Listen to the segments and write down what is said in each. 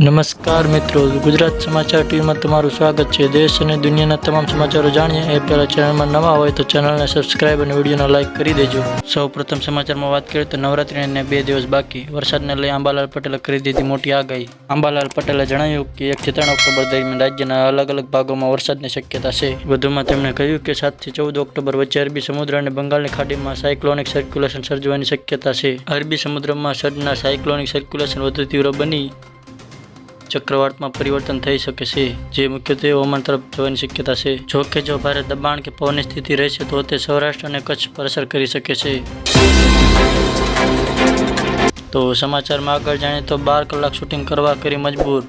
નમસ્કાર મિત્રો, ગુજરાત સમાચાર ટીવીમાં તમારું સ્વાગત છે. દેશ અને દુનિયાના તમામ સમાચારો જાણીએ. એ પહેલાં ચેનલમાં નવા હોય તો ચેનલને સબસ્ક્રાઇબ અને વિડીયોને લાઇક કરી દેજો. સૌ પ્રથમ સમાચારમાં વાત કરીએ તો નવરાત્રીને બે દિવસ બાકી. વરસાદને લઈ આંબાલાલ પટેલે કરી દીધી મોટી આગાહી. આંબાલાલ પટેલે જણાવ્યું કે એકથી ત્રણ ઓક્ટોબર દરમિયાન રાજ્યના અલગ અલગ ભાગોમાં વરસાદની શક્યતા છે. વધુમાં તેમણે કહ્યું કે સાતથી ચૌદ ઓક્ટોબર વચ્ચે અરબી સમુદ્ર અને બંગાળની ખાડીમાં સાયક્લોનિક સર્ક્યુલેશન સર્જવાની શક્યતા છે. અરબી સમુદ્રમાં સર્જના સાયક્લોનિક સર્ક્યુલેશન વધુ તીવ્ર બની ચક્રવાતમાં પરિવર્તન થઈ શકે છે, જે મુખ્યત્વે હવામાન તરફ જવાની શક્યતા છે. જો કે જો ભારે દબાણ કે પવનની સ્થિતિ રહેશે, તો તે સૌરાષ્ટ્ર અને કચ્છ પર અસર કરી શકે છે. તો સમાચારમાં આગળ જાણીએ તો બાર કલાક શૂટિંગ કરવા કરી મજબૂર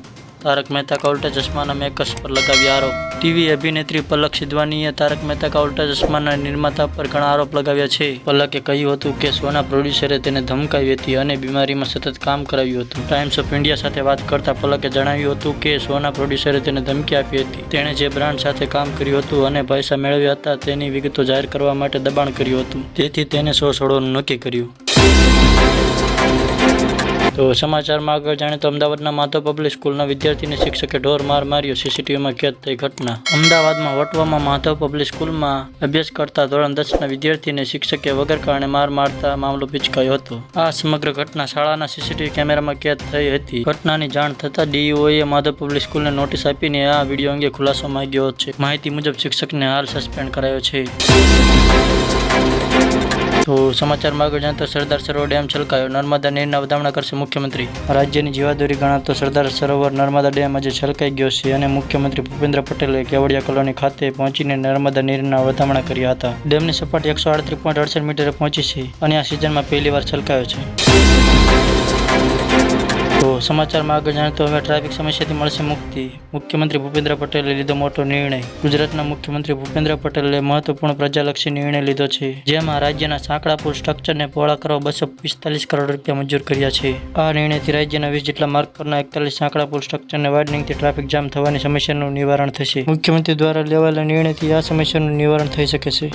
તારક મહેતા કા ઉલ્ટા ચશ્માના મેકર્સ પર લગાવ્યા આરોપ. ટીવી અભિનેત્રી પલક સિદ્વાનીએ તારક મહેતા કા ઉલ્ટા ચશ્માના નિર્માતા પર ઘણા આરોપ લગાવ્યા છે. પલકે કહ્યું હતું કે શોના પ્રોડ્યુસરે તેને ધમકાવી હતી અને બીમારીમાં સતત કામ કરાવ્યું હતું. ટાઈમ્સ ઓફ ઇન્ડિયા સાથે વાત કરતા પલકે જણાવ્યું હતું કે સોના પ્રોડ્યુસરે તેને ધમકી આપી હતી. તેણે જે બ્રાન્ડ સાથે કામ કર્યું હતું અને પૈસા મેળવ્યા હતા તેની વિગતો જાહેર કરવા માટે દબાણ કર્યું હતું. તેથી તેને શો છોડવાનું નક્કી કર્યું. તો સમાચારમાં આગળ જાણે તો અમદાવાદના માધવ પબ્લિક સ્કૂલના વિદ્યાર્થીને શિક્ષકે ઢોર માર માર્યો. સીસીટીવીમાં કેદ થઈ ઘટના. અમદાવાદમાં વટવામાં માધવ પબ્લિક સ્કૂલમાં અભ્યાસ કરતા ધોરણ દસના વિદ્યાર્થીને શિક્ષકે વગર કારણે માર મારતા મામલો પિચકાયો હતો. આ સમગ્ર ઘટના શાળાના સીસીટીવી કેમેરામાં કેદ થઈ હતી. ઘટનાની જાણ થતાં ડીઈઓએ માધવ પબ્લિક સ્કૂલને નોટિસ આપીને આ વીડિયો અંગે ખુલાસો માંગ્યો છે. માહિતી મુજબ શિક્ષકને હાલ સસ્પેન્ડ કરાયો છે. તો સમાચારમાં આગળ જાણતા સરદાર સરોવર ડેમ છલકાયો. નર્મદા નીરના વધામણા કરશે મુખ્યમંત્રી. રાજ્યની જીવાદોરી ગણાતો સરદાર સરોવર નર્મદા ડેમ આજે છલકાઈ ગયો છે અને મુખ્યમંત્રી ભૂપેન્દ્ર પટેલે કેવડિયા કોલોની ખાતે પહોંચીને નર્મદા નીરના વધામણા કર્યા હતા. ડેમની સપાટી એકસો આડત્રીસ પોઈન્ટ અડસઠ મીટરે પહોંચી છે અને આ સિઝનમાં પહેલીવાર છલકાયો છે. તો સમાચારમાં આગળ જાણે તો હવે ટ્રાફિક સમસ્યાથી મળશે મુક્તિ. મુખ્યમંત્રી ભૂપેન્દ્ર પટેલે લીધો મોટો નિર્ણય. ગુજરાતના મુખ્યમંત્રી ભૂપેન્દ્ર પટેલે મહત્વપૂર્ણ પ્રજાલક્ષી નિર્ણય લીધો છે, જેમાં રાજ્યના સાંકળાપુર સ્ટ્રક્ચરને પહોળા કરવા બસો પિસ્તાલીસ કરોડ રૂપિયા મંજૂર કર્યા છે. આ નિર્ણયથી રાજ્યના વીસ જેટલા માર્ગ પરના એકતાલીસ સાંકળાપુર સ્ટ્રક્ચરને વાઇડનિંગથી ટ્રાફિક જામ થવાની સમસ્યાનું નિવારણ થશે. મુખ્યમંત્રી દ્વારા લેવાયેલા નિર્ણયથી આ સમસ્યાનું નિવારણ થઈ શકે છે.